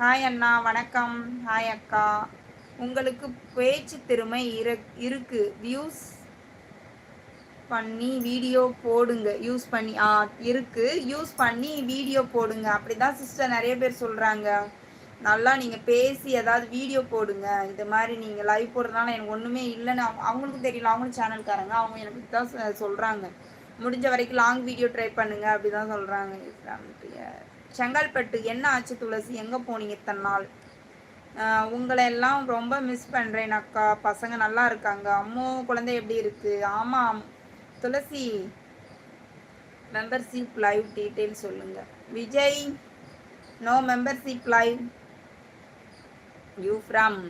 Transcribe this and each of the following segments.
Hi அண்ணா. வணக்கம். Hi அக்கா. உங்களுக்கு பேச்சு திறமை இரு இருக்கு. வியூஸ் பண்ணி வீடியோ போடுங்க. யூஸ் பண்ணி ஆ இருக்கு. யூஸ் பண்ணி வீடியோ போடுங்க. அப்படிதான் சிஸ்டர் நிறைய பேர் சொல்கிறாங்க நல்லா நீங்கள் பேசி ஏதாவது வீடியோ போடுங்க. இந்த மாதிரி நீங்கள் லைவ் போடுறதுனால எனக்கு ஒன்றுமே இல்லைன்னு அவங்களுக்கும் தெரியல. அவங்களும் சேனல்காரங்க அவங்க எனக்கு தான் சொல்கிறாங்க முடிஞ்ச வரைக்கும் லாங் வீடியோ ட்ரை பண்ணுங்க. அப்படி தான் சொல்கிறாங்க செங்கல்பட்டு என்ன ஆச்சு துளசி? எங்கே போனீங்க இத்தனை நாள்? உங்களை எல்லாம் ரொம்ப மிஸ் பண்ணுறேன் அக்கா. பசங்க நல்லா இருக்காங்க. அம்மோ குழந்தை எப்படி இருக்கு? ஆமாம் துளசி மெம்பர்ஷிப் லைவ் டீட்டெயில் சொல்லுங்க. Vijay no membership live you from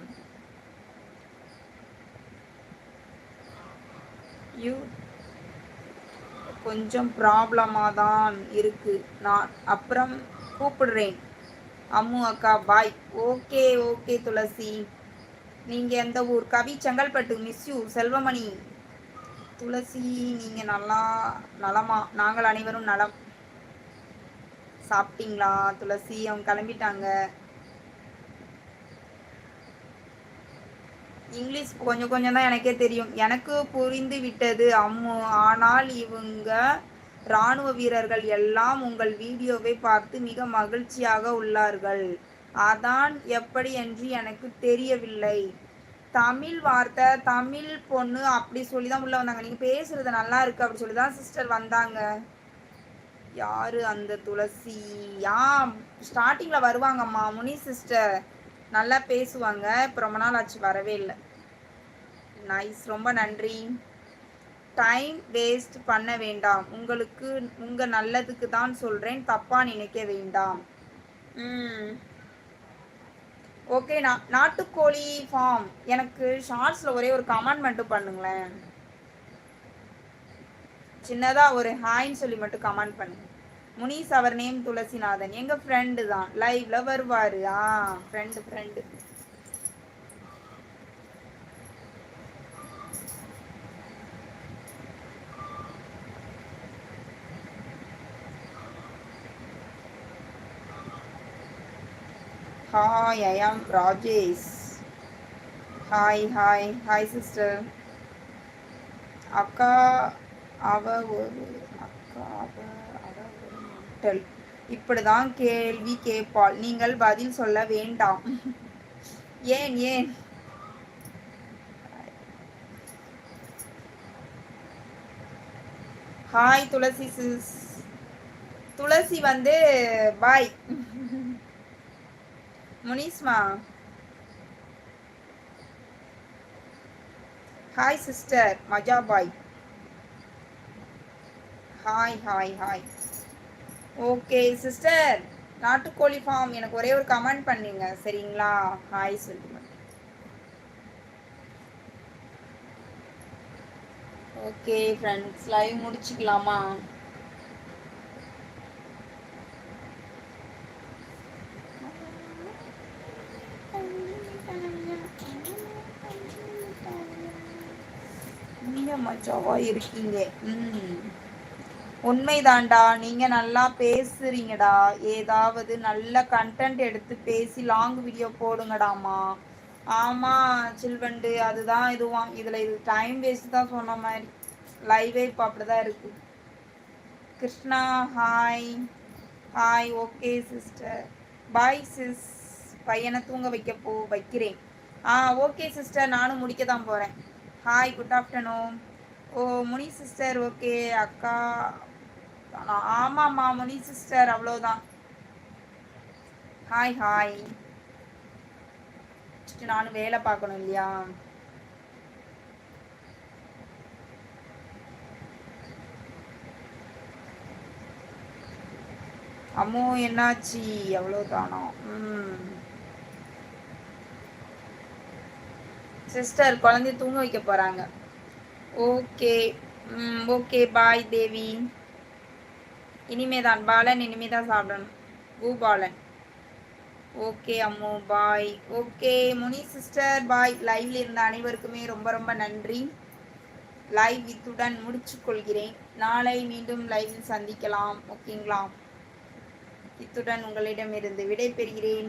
you கொஞ்சம் ப்ராப்ளமாக தான் இருக்குது நான் அப்புறம் கூப்பிடுறேன். அம்மு அக்கா பாய் ஓகே ஓகே துளசி. நீங்கள் எந்த ஊர்? Kavi Chengalpattu. Miss you Selvamani. துளசி நீங்கள் நல்லா நலமா? நாங்கள் அனைவரும் நலம். சாப்பிட்டீங்களா? துளசி அவங்க கிளம்பிட்டாங்க. இங்கிலீஷ் கொஞ்சம் கொஞ்சம் தான் எனக்கே தெரியும். எனக்கு புரிந்து விட்டது. அம்மு ஆனால் இவங்க இராணுவ வீரர்கள் எல்லாம் உங்கள் வீடியோவை பார்த்து மிக மகிழ்ச்சியாக உள்ளார்கள். அதான் எப்படி என்று எனக்கு தெரியவில்லை. தமிழ் வார்த்தை தமிழ் பொண்ணு அப்படி சொல்லி தான் உள்ள வந்தாங்க. நீங்கள் பேசுறது நல்லா இருக்கு அப்படி சொல்லி தான் சிஸ்டர் வந்தாங்க. யாரு அந்த துளசி? யா ஸ்டார்டிங்கில் வருவாங்கம்மா முனி சிஸ்டர் நல்லா பேசுவாங்க. இப்போ ரொம்ப நாள் ஆச்சு வரவே இல்லை. நைஸ் ரொம்ப நன்றி. டைம் வேஸ்ட் பண்ண வேண்டாம். உங்களுக்கு உங்கள் நல்லதுக்கு தான் சொல்கிறேன் தப்பாக நினைக்க வேண்டாம். ஓகே நான் நாட்டுக்கோழி ஃபார்ம் எனக்கு ஷார்ட்ஸில் ஒரே ஒரு கமெண்ட் மட்டும் பண்ணுங்களேன். சின்னதாக ஒரு ஹாய்ன்னு சொல்லி மட்டும் கமெண்ட் பண்ணுங்க. முனீஸ் அவர் நேம் துளசிநாதன். எங்கள் ஃப்ரெண்டு தான். லைவ்ல வருவார். ஆ friend friend hi I am Rajesh hi hi hi sister அக்கா அவ ஒரு அக்கா அவ அவ இப்படிதான் கேள்வி கேட்பாள் நீங்கள் பதில் சொல்ல வேண்டாம். ஏன் ஏன்? ஹாய் துளசி சிஸ் துளசி வந்து பாய் முனிஸ்மா ஹாய் சிஸ்டர் மஜா bye hi hi hi okay sister நாட்டுக்கோழி ஃபார்ம் எனக்கு ஒரே ஒரு கமெண்ட் பண்ணுங்க. சரிங்களா? ஹாய் சொல்லுங்க. ஓகே ஃப்ரெண்ட்ஸ் லைவ் முடிச்சுக்கலாமா? மச்சாவா இருக்கீங்க? ம். உண்மைதான்டா நீங்க நல்லா பேசுறீங்கடா. ஏதாவது நல்ல கண்டென்ட் எடுத்து பேசி லாங் வீடியோ போடுங்கடாமா. ஆமா சில்வண்டு அதுதான் இதுவாம். இதுல இது டைம் வேஸ்ட் தான் சொன்ன மாதிரி. லைவே இப்போ அப்படிதான் இருக்கு. Krishna hi hi okay sister bye sis பையனை தூங்க வைக்க போ வைக்கிறேன். ஆ ஓகே சிஸ்டர் நானும் முடிக்க தான் போகிறேன் hi good afternoon oh Muni sister okay அக்கா ஆமாம்மா முனி சிஸ்டர் அவ்வளோதான் ஹாய் ஹாய் நானும் வேலை பார்க்கணும் இல்லையா? அம்மோ என்னாச்சு? அவ்வளோதானோ ம். சிஸ்டர் குழந்தைய தூங்க வைக்க போகிறாங்க ஓகே ம் ஓகே பாய் தேவி. இனிமே தான் பாலன் இனிமே தான் சாப்பிடணும் Boopalan okay Ammu bye. Okay Muni sister bye. லைவ்ல இருந்த அனைவருக்குமே ரொம்ப ரொம்ப நன்றி. லைவ் இத்துடன் முடிச்சு கொள்கிறேன் நாளை மீண்டும் லைவில் சந்திக்கலாம். ஓகேங்களா? இத்துடன் உங்களிடமிருந்து விடை பெறுகிறேன்